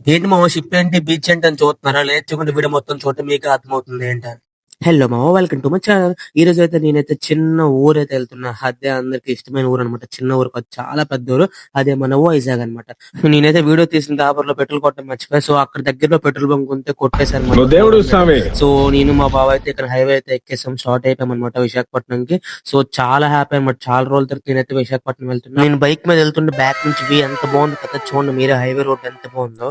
ఏంటి మామ షిప్ ఏంటి? బీచ్ ఏంటి అని చూస్తున్నారా? లేచుకుంటే వీడియో మొత్తం చూడటం మీకు అర్థమవుతుంది ఏంటని. హలో మా వెల్కమ్ టు మై ఛానల్ ఈ రోజు అయితే నేనైతే చిన్న ఊరు అయితే వెళ్తున్నా. అదే అందరికి ఇష్టమైన ఊరు అనమాట చిన్న ఊరు కాదు చాలా పెద్ద ఊరు. అదే మన వైజాగ్ అనమాట నేనైతే వీడియో తీసిన దాబర్లో పెట్రోల్ కొట్టడం మర్చిపోయా. సో అక్కడ దగ్గరలో పెట్రోల్ బంక్ ఉంటే కొట్టేశారు నువ్వు దేవుడు స్వామి. సో నేను మా బావ అయితే ఇక్కడ హైవే అయితే ఎక్కేసాం. స్టార్ట్ అయిపోయాం అనమాట విశాఖపట్నంకి. సో చాలా హ్యాపీ అనమాట చాలా రోజుల తర్వాత నేనైతే విశాఖపట్నం వెళ్తున్నా. నేను బైక్ మీద వెళ్తుంటే బ్యాక్ నుంచి ఎంత బాగుంది కదా చూడండి. మీరే హైవే రోడ్ ఎంత బాగుందో.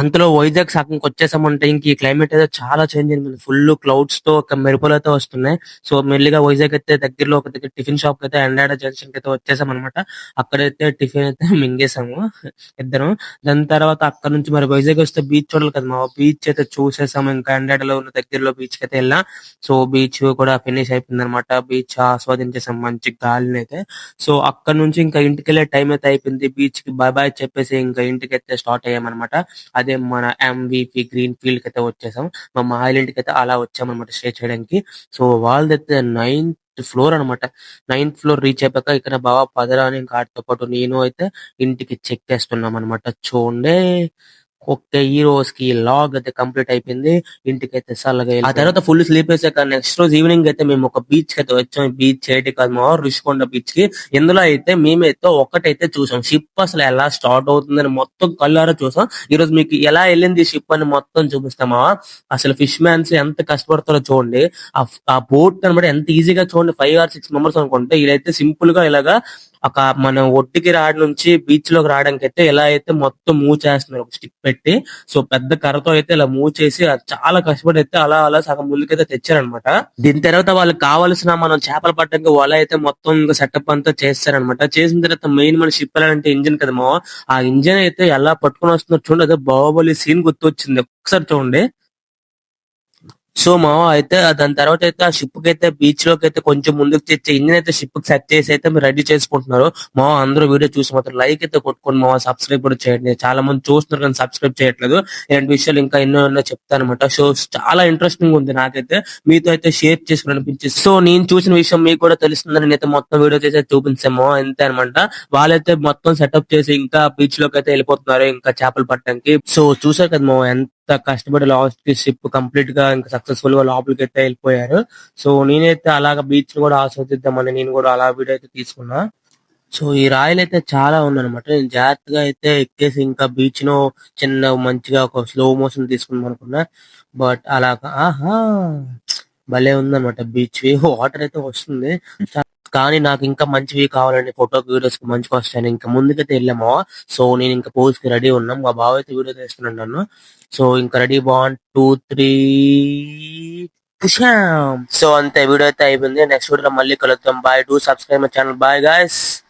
అంతలో వైజాగ్ సగంకి వచ్చేసామంటే ఇంక ఈ క్లైమేట్ అయితే చాలా చేంజ్ అయింది ఫుల్ క్లౌడ్స్తో ఒక మెరుపులతో వస్తున్నాయి. సో మెల్లిగా వైజాగ్ అయితే దగ్గరలో ఒక దగ్గర టిఫిన్ షాప్ అయితే ఎండాడ జంక్షన్కి అయితే వచ్చేసాం అనమాట అక్కడైతే టిఫిన్ అయితే మింగేసాము ఇద్దరం. దాని తర్వాత అక్కడ నుంచి మరి వైజాగ్ వస్తే బీచ్ చూడాలి కదా మా బీచ్ అయితే చూసేసాము. ఇంకా ఎండాడలో ఉన్న దగ్గరలో బీచ్ అయితే వెళ్ళాం. సో బీచ్ కూడా ఫినిష్ అయిపోయింది అనమాట బీచ్ ఆస్వాదించేసాం మంచి గాలిని అయితే. సో అక్కడ నుంచి ఇంకా ఇంటికి వెళ్ళే టైం అయితే అయిపోయింది. బీచ్కి బాయ్ బాయ్ చెప్పేసి ఇంకా ఇంటికి అయితే స్టార్ట్ అయ్యామన్నమాట. అదే మన ఎంవిపి గ్రీన్ ఫీల్డ్కి అయితే వచ్చేసాం. మా మాయిల్కి అయితే అలా వచ్చామన్నమాట స్టే చేయడానికి. సో వాళ్ళదైతే నైన్త్ ఫ్లోర్ అన్నమాట. నైన్త్ ఫ్లోర్ రీచ్ అయిపోయాక ఇక్కడ బాబా పదరా అని ఇంకా ఆడితో పాటు నేను అయితే ఇంటికి చెక్ చేస్తున్నాం అనమాట చూడండి. ఒక్క ఈ రోజుకి లాగ్ అయితే కంప్లీట్ అయిపోయింది. ఇంటికి అయితే చల్లగా ఆ తర్వాత ఫుల్ స్లీప్ వేసాక నెక్స్ట్ రోజు ఈవినింగ్ అయితే మేము ఒక బీచ్కి అయితే వచ్చాం బీచ్ చేయటి కాదు మా రుషికొండ బీచ్కి. ఇందులో అయితే మేమైతే ఒకటైతే చూసాం. షిప్ అసలు ఎలా స్టార్ట్ అవుతుందని మొత్తం కళ్ళారా చూసాం. ఈ రోజు మీకు ఎలా వెళ్ళింది షిప్ అని మొత్తం చూపిస్తామా? అసలు ఫిష్ మ్యాన్స్ ఎంత కష్టపడతారో చూడండి. ఆ ఆ బోట్ కనబడి ఎంత ఈజీగా చూడండి. ఫైవ్ ఆర్ సిక్స్ మెంబర్స్ అనుకుంటే వీళ్ళైతే సింపుల్గా ఇలాగా ఒక మనం ఒడ్డుకి రాడి నుంచి బీచ్లోకి రావడానికి అయితే ఎలా అయితే మొత్తం మూవ్ చేస్తున్నారు ఒక స్టిక్ పెట్టి. సో పెద్ద కర్రతో అయితే ఇలా మూవ్ చేసి చాలా కష్టపడి అయితే అలా అలా సగం ముందుకైతే తెచ్చారనమాట దీని తర్వాత వాళ్ళకి కావాల్సిన మనం చేపలు పట్టడానికి వల అయితే మొత్తం ఇంకా సెటప్ అంతా చేస్తారనమాట చేసిన తర్వాత మెయిన్ మన షిప్ వెళ్ళాలంటే ఇంజిన్ కదా ఆ ఇంజిన్ అయితే ఎలా పట్టుకొని వస్తుందో చూడండి అదే బాహుబలి సీన్ గుర్తొచ్చింది. ఒకసారి చూడండి. సో మావా అయితే దాని తర్వాత అయితే ఆ షిప్కి అయితే బీచ్లోకి అయితే కొంచెం ముందుకు తెచ్చే ఇంజిన్ అయితే షిప్కి సెట్ చేసి అయితే మీరు రెడీ చేసుకుంటున్నారు. మావా అందరూ వీడియో చూసి మాత్రం లైక్ అయితే కొట్టుకొని మా సబ్స్క్రైబ్ కూడా చేయండి. చాలా మంది చూస్తున్నారు కానీ సబ్స్క్రైబ్ చేయట్లేదు. ఇలాంటి విషయాలు ఇంకా ఎన్నో ఎన్నో చెప్తాను అనమాట సో చాలా ఇంట్రెస్టింగ్ ఉంది నాకైతే. మీతో అయితే షేర్ చేసుకుని అనిపించింది సో నేను చూసిన విషయం మీకు కూడా తెలుస్తుందని నేనైతే మొత్తం వీడియో చేసి చూపించాము అంతే అనమాట వాళ్ళైతే మొత్తం సెటప్ చేసి ఇంకా బీచ్లోకి అయితే వెళ్ళిపోతున్నారు ఇంకా చేపలు పట్టడానికి. సో చూసారు కదా మా ఎంత కష్టపడి లాస్ట్కి షిప్ కంప్లీట్గా ఇంకా సక్సెస్ఫుల్గా లోపలికి అయితే వెళ్ళిపోయారు. సో నేనైతే అలాగ బీచ్ కూడా ఆస్వాదిద్దామని నేను కూడా అలా వీడియో అయితే తీసుకున్నా. సో ఈ రాయలు అయితే చాలా ఉందన్నమాట. నేను జాగ్రత్తగా అయితే ఎక్కేసి ఇంకా బీచ్ను చిన్న మంచిగా ఒక స్లో మోషన్ తీసుకుందాం అనుకున్నా. బట్ అలాగా ఆహా! భలే ఉందన్నమాట బీచ్. వాటర్ అయితే వస్తుంది. కానీ నాకు ఇంకా మంచివి కావాలండి. ఫోటో వీడియోస్కి మంచిగా వస్తాయని. ఇంకా ముందుకైతే వెళ్ళాము. సో నేను ఇంకా పోజ్కి రెడీ ఉన్నాం. మా బావ అయితే వీడియో తీస్తున్నాను నన్ను. సో ఇంకా ready one two three so అంతే. వీడియో అయితే అయిపోయింది. నెక్స్ట్ వీడియో మళ్ళీ కలుద్దాం. Bye to subscribe my channel bye guys